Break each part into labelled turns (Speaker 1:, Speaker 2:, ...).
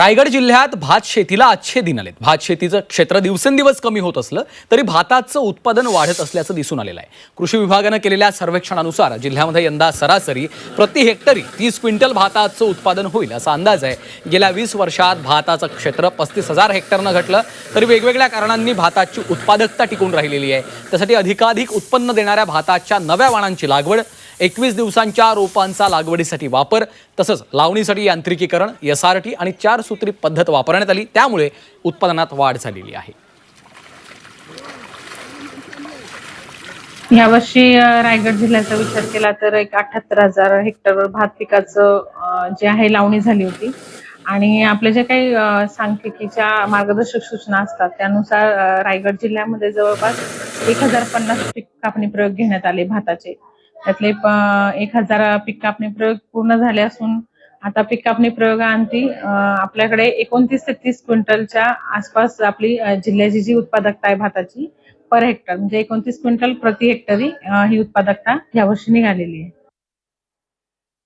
Speaker 1: रायगड जिल्ह्यात भात शेतीला अच्छे दिन आलेत. भात शेतीचं क्षेत्र दिवसेंदिवस कमी होत असलं तरी भाताचं उत्पादन वाढत असल्याचं दिसून आलेलं आहे. कृषी विभागानं केलेल्या सर्वेक्षणानुसार जिल्ह्यामध्ये यंदा सरासरी प्रति हेक्टरी तीस क्विंटल भाताचं उत्पादन होईल असा अंदाज आहे. गेल्या वीस वर्षात भाताचं क्षेत्र पस्तीस हजार हेक्टरनं घटलं तरी वेगवेगळ्या कारणांनी भाताची उत्पादकता टिकून राहिलेली आहे. त्यासाठी अधिकाधिक उत्पन्न देणाऱ्या भाताच्या नव्या वाणांची लागवड एकवीस दिवसांच्या रोपांचा लागवडीसाठी वापर तसंच लावणीसाठी यांत्रिकीकरण एस आर टी आणि चार सूत्री पद्धत वापरण्यात आली. त्यामुळे उत्पादनात वाढ झालेली आहे.
Speaker 2: यावर्षी रायगड जिल्ह्याचा विचार केला तर एक अठ्याहत्तर हजार हेक्टरवर भात पिकाचं जे आहे लावणी झाली होती. आणि आपल्या ज्या काही सांख्यिकीच्या मार्गदर्शक सूचना असतात त्यानुसार रायगड जिल्ह्यामध्ये जवळपास एक हजार पन्नास पीक कापणी प्रयोग घेण्यात आले भाताचे. त्यातले एक हजार पीक कापणी प्रयोग पूर्ण झाले असून आता पीक कापणी प्रयोगांती आपल्याकडे एकोणतीस ते तीस क्विंटलच्या आसपास आपली जिल्ह्याची जी उत्पादकता आहे भाताची पर हेक्टर म्हणजे एकोणतीस क्विंटल प्रति हेक्टरी ही उत्पादकता यावर्षी निघालेली आहे.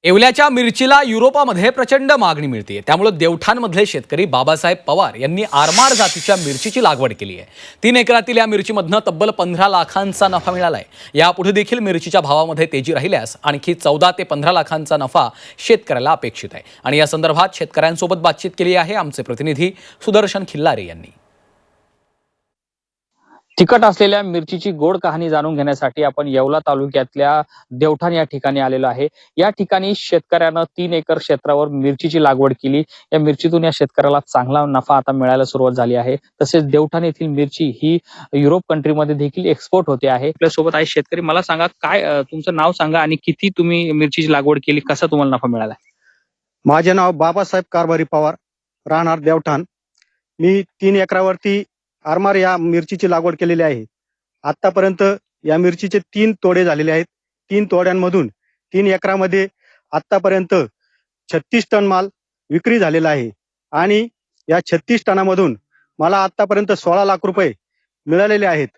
Speaker 1: येवल्याच्या मिरचीला युरोपामध्ये प्रचंड मागणी मिळते त्यामुळे देवठाणमधले शेतकरी बाबासाहेब पवार यांनी आरमार जातीच्या मिरचीची लागवड केली आहे. तीन एकरातील या मिरचीमधनं तब्बल पंधरा लाखांचा नफा मिळाला आहे यापुढे देखील मिरचीच्या भावामध्ये तेजी राहिल्यास आणखी चौदा ते पंधरा लाखांचा नफा शेतकऱ्याला अपेक्षित आहे. आणि या संदर्भात शेतकऱ्यांसोबत बातचीत केली आहे आमचे प्रतिनिधी सुदर्शन खिल्लारे यांनी.
Speaker 3: तिखट असलेल्या मिरचीची गोड कहाणी जाणून घेण्यासाठी आपण येवला तालुक्यातल्या देवठाण या ठिकाणी आलेलो आहे. या ठिकाणी शेतकऱ्यानं तीन एकर क्षेत्रावर मिरचीची लागवड केली. या मिरचीतून या शेतकऱ्याला चांगला नफा आता मिळायला सुरुवात झाली आहे. तसेच देवठाण येथील मिरची ही युरोप कंट्रीमध्ये देखील एक्सपोर्ट होते आहे. आपल्यासोबत आहे शेतकरी. मला सांगा काय तुमचं नाव सांगा आणि किती तुम्ही मिरचीची लागवड केली? कसा तुम्हाला नफा मिळाला?
Speaker 4: माझे नाव बाबासाहेब कारभारी पवार राहणार देवठाण. मी तीन एकरावरती आरमार या मिरचीची लागवड केलेली आहे. आतापर्यंत या मिरचीचे तीन तोडे झालेले आहेत. तीन तोड्यांमधून तीन एकरामध्ये आतापर्यंत छत्तीस टन माल विक्री झालेला आहे. आणि या छत्तीस टनामधून मला आतापर्यंत सोळा लाख रुपये मिळालेले आहेत.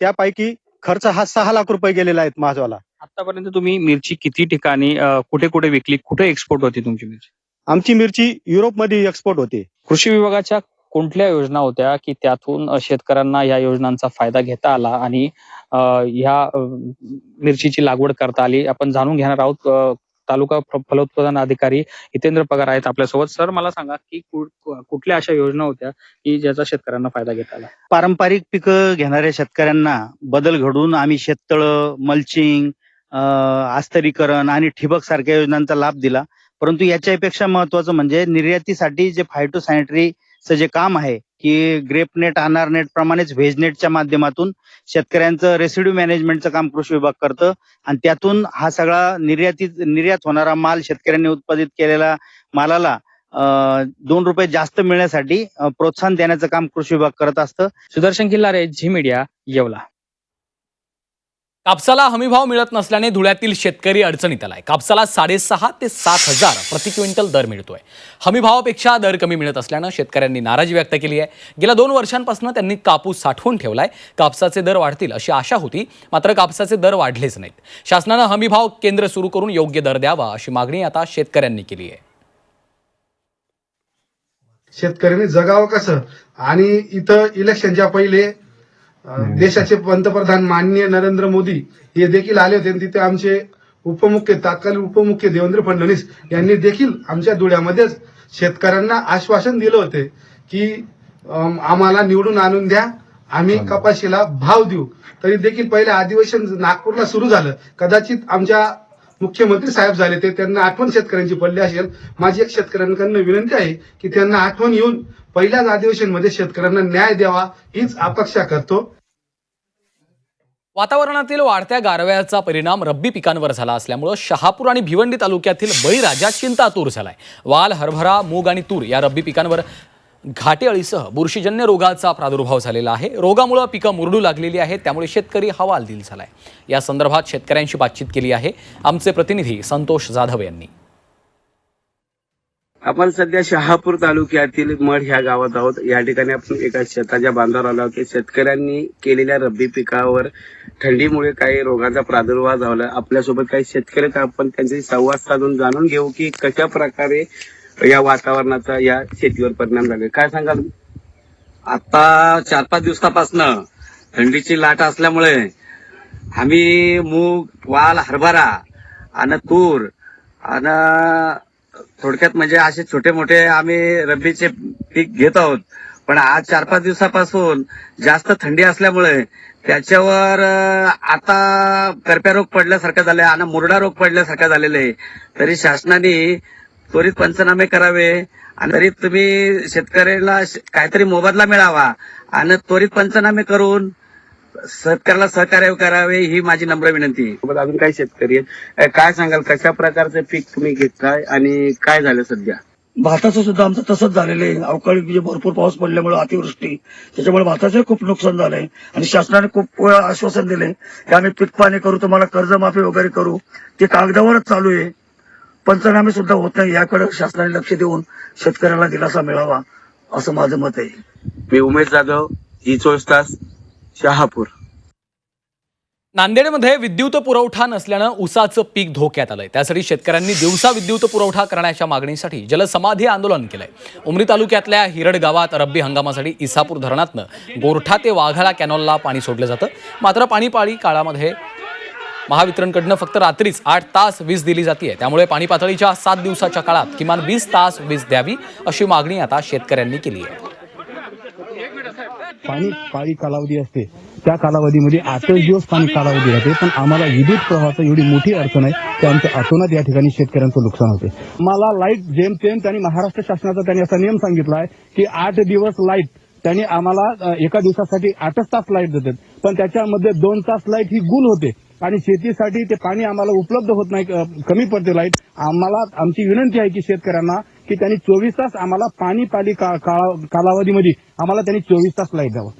Speaker 4: त्यापैकी खर्च हा सहा लाख रुपये गेलेला आहे माझवाला
Speaker 3: आतापर्यंत तुम्ही मिरची किती ठिकाणी कुठे कुठे विकली? कुठे एक्सपोर्ट होती तुमची मिरची?
Speaker 4: आमची मिरची युरोपमध्ये एक्सपोर्ट होते.
Speaker 3: कृषी विभागाच्या कोणत्या योजना होत्या की त्यातून शेतकऱ्यांना या योजनांचा फायदा घेता आला आणि ह्या मिरचीची लागवड करता आली? आपण जाणून घेणार आहोत तालुका फलोत्पादन अधिकारी हितेंद्र पगार आहेत आपल्यासोबत. सर मला सांगा की कुठल्या अशा योजना होत्या की ज्याचा शेतकऱ्यांना फायदा घेता आला?
Speaker 5: पारंपरिक पिकं घेणाऱ्या शेतकऱ्यांना बदल घडून आम्ही शेततळ मल्चिंग आस्तरीकरण आणि ठिबक सारख्या योजनांचा लाभ दिला. परंतु याच्यापेक्षा महत्वाचं म्हणजे निर्यातीसाठी जे फायटो सॅनिटरीचं जे काम आहे की ग्रेप नेट अनार नेट प्रमाणेच व्हेज नेटच्या माध्यमातून शेतकऱ्यांचं रेसिड्यू मॅनेजमेंटचं काम कृषी विभाग करतं. आणि त्यातून हा सगळा निर्यातीत निर्यात होणारा माल शेतकऱ्यांनी उत्पादित केलेला मालाला दोन रुपये जास्त मिळण्यासाठी प्रोत्साहन देण्याचं काम कृषी विभाग करत असतं.
Speaker 3: Sudarshan Killare Zee media Yeola.
Speaker 1: कापसाला हमीभाव मिळत नसल्याने धुळ्यातील शेतकरी अडचणीत आलाय. कापसाला साडेसहा ते सात हजार प्रति क्विंटल दर मिळतोय. हमीभावापेक्षा दर कमी मिळत असल्यानं शेतकऱ्यांनी नाराजी व्यक्त केली आहे. गेल्या दोन वर्षांपासून त्यांनी कापूस साठवून ठेवलाय. कापसाचे दर वाढतील अशी आशा होती मात्र कापसाचे दर वाढलेच नाहीत. शासनानं हमीभाव केंद्र सुरू करून योग्य दर द्यावा अशी मागणी आता शेतकऱ्यांनी केली आहे.
Speaker 6: शेतकऱ्यांनी जगावं कसं? आणि इथं इलेक्शनच्या पहिले देशाचे पंतप्रधान माननीय नरेंद्र मोदी हे देखील आले होते. आणि तिथे आमचे उपमुख्य तात्कालीन उपमुख्य देवेंद्र फडणवीस यांनी देखील आमच्या धुळ्यामध्येच शेतकऱ्यांना आश्वासन दिलं होते की आम्हाला निवडून आणून द्या. आम्ही कपाशीला भाव देऊ. तरी देखील पहिले अधिवेशन नागपूरला सुरू झालं. कदाचित आमच्या मुख्यमंत्री साहेब झाले ते त्यांना आठवण शेतकऱ्यांची पडली असेल. माझी एक शेतकऱ्यांकडनं विनंती आहे की त्यांना आठवण येऊन पहिल्याच अधिवेशनमध्ये शेतकऱ्यांना न्याय द्यावा हीच अपेक्षा करतो.
Speaker 1: वातावरणातील वाढत्या गारव्याचा परिणाम रब्बी पिकांवर झाला असल्यामुळं शहापूर आणि भिवंडी तालुक्यातील बळीराजा चिंतातूर झालाय. वाल हरभरा मूग आणि तूर या रब्बी पिकांवर घाटे अळीसह बुरशीजन्य रोगाचा प्रादुर्भाव झालेला आहे. रोगामुळे पिकं मुरडू लागलेली आहेत त्यामुळे शेतकरी हवालदिल झालाय. या संदर्भात शेतकऱ्यांशी बातचीत केली आहे आमचे प्रतिनिधी संतोष जाधव यांनी.
Speaker 7: आपण सध्या शहापूर तालुक्यातील मढ ह्या गावात आहोत. या ठिकाणी आपण एका शेताच्या बांधावर आलो आहोत. शेतकऱ्यांनी केलेल्या रब्बी पिकावर थंडीमुळे काही रोगाचा प्रादुर्भाव झाला. आपल्यासोबत काही शेतकरी आपण त्यांच्याशी संवाद साधून जाणून घेऊ की कशा प्रकारे या वातावरणाचा या शेतीवर परिणाम झाला. काय सांगाल?
Speaker 8: आता चार पाच दिवसापासनं थंडीची लाट असल्यामुळे आम्ही मूग वाल हरभरा आणि तूर आणि थोडक्यात म्हणजे असे छोटे मोठे आम्ही रब्बीचे पीक घेत आहोत. पण आज चार पाच दिवसापासून जास्त थंडी असल्यामुळे त्याच्यावर आता करप्या रोग पडल्यासारखा झालाय आणि मुरडा रोग पडल्यासारखा झालेला आहे. तरी शासनाने त्वरित पंचनामे करावे आणि तरी तुम्ही शेतकऱ्याला काहीतरी मोबदला मिळावा आणि त्वरित पंचनामे करून शेतकऱ्याला सहकार्य करावे ही माझी नम्र विनंती आहे.
Speaker 7: सोबत अजून काही शेतकरी आहेत काय सांगाल कशा प्रकारचं पीक तुम्ही घेतलाय आणि काय झालं सध्या?
Speaker 9: भाताचं सुद्धा आमचं तसंच झालेलं आहे. अवकाळी म्हणजे भरपूर पाऊस पडल्यामुळे अतिवृष्टी त्याच्यामुळे भाताचं खूप नुकसान झालंय. आणि शासनाने खूप वेळा आश्वासन दिले की आम्ही पीक पाणी करू तुम्हाला कर्जमाफी वगैरे करू. ते कागदावरच चालू आहे. पंचनामे सुद्धा होत नाही याकडे शासनाने लक्ष देऊन शेतकऱ्याला दिलासा मिळावा असं माझं मत आहे.
Speaker 7: मी उमेश जाधव ही चोवीस तास शहापूर.
Speaker 1: नांदेडमध्ये विद्युत पुरवठा नसल्यानं ऊसाचं पीक धोक्यात आलंय. त्यासाठी शेतकऱ्यांनी दिवसा विद्युत पुरवठा करण्याच्या मागणीसाठी जलसमाधी आंदोलन केलंय. उमरी तालुक्यातल्या हिरड गावात रब्बी हंगामासाठी इसापूर धरणातनं गोरठा ते वाघाळा कॅनॉलला पाणी सोडलं जातं. मात्र पाणीपाळी काळामध्ये महावितरणकडनं फक्त रात्रीच आठ तास वीज दिली जाते त्यामुळे पाणी पातळीच्या सात दिवसाच्या काळात किमान वीस तास वीज द्यावी अशी मागणी आता शेतकऱ्यांनी केली आहे.
Speaker 10: पाणी पाळी कालावधी असते. त्या कालावधीमध्ये आठच दिवस पाणी कालावधी राहते. पण आम्हाला विद्युत प्रवाहाचा एवढी मोठी अडचण आहे की आमच्या अतोनात या ठिकाणी शेतकऱ्यांचं नुकसान होते. मला लाइट जेमतेम त्यांनी महाराष्ट्र शासनाचा त्यांनी असा नियम सांगितला आहे की आठ दिवस लाइट. त्यांनी आम्हाला एका दिवसासाठी आठच तास लाइट देतात. पण त्याच्यामध्ये दोन तास लाइट ही गुल होते. आणि शेतीसाठी ते पाणी आम्हाला उपलब्ध होत नाही कमी पडते लाइट. आम्हाला आमची विनंती आहे की शेतकऱ्यांना की त्यांनी चोवीस तास आम्हाला पाणी पाली कालावधीमध्ये आम्हाला त्यांनी चोवीस तास लाइट द्यावं.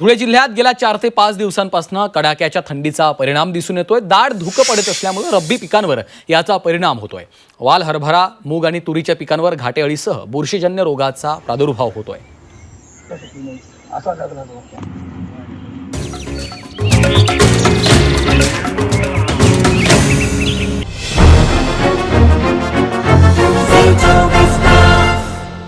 Speaker 1: धुळे जिल्ह्यात गेल्या चार ते पाच दिवसांपासून कडाक्याच्या थंडीचा परिणाम दिसून येतोय. दाट धुकं पडत असल्यामुळे रब्बी पिकांवर याचा परिणाम होतोय. वाल हरभरा मूग आणि तुरीच्या पिकांवर घाटे अळीसह बुरशीजन्य रोगाचा प्रादुर्भाव होतोय. असा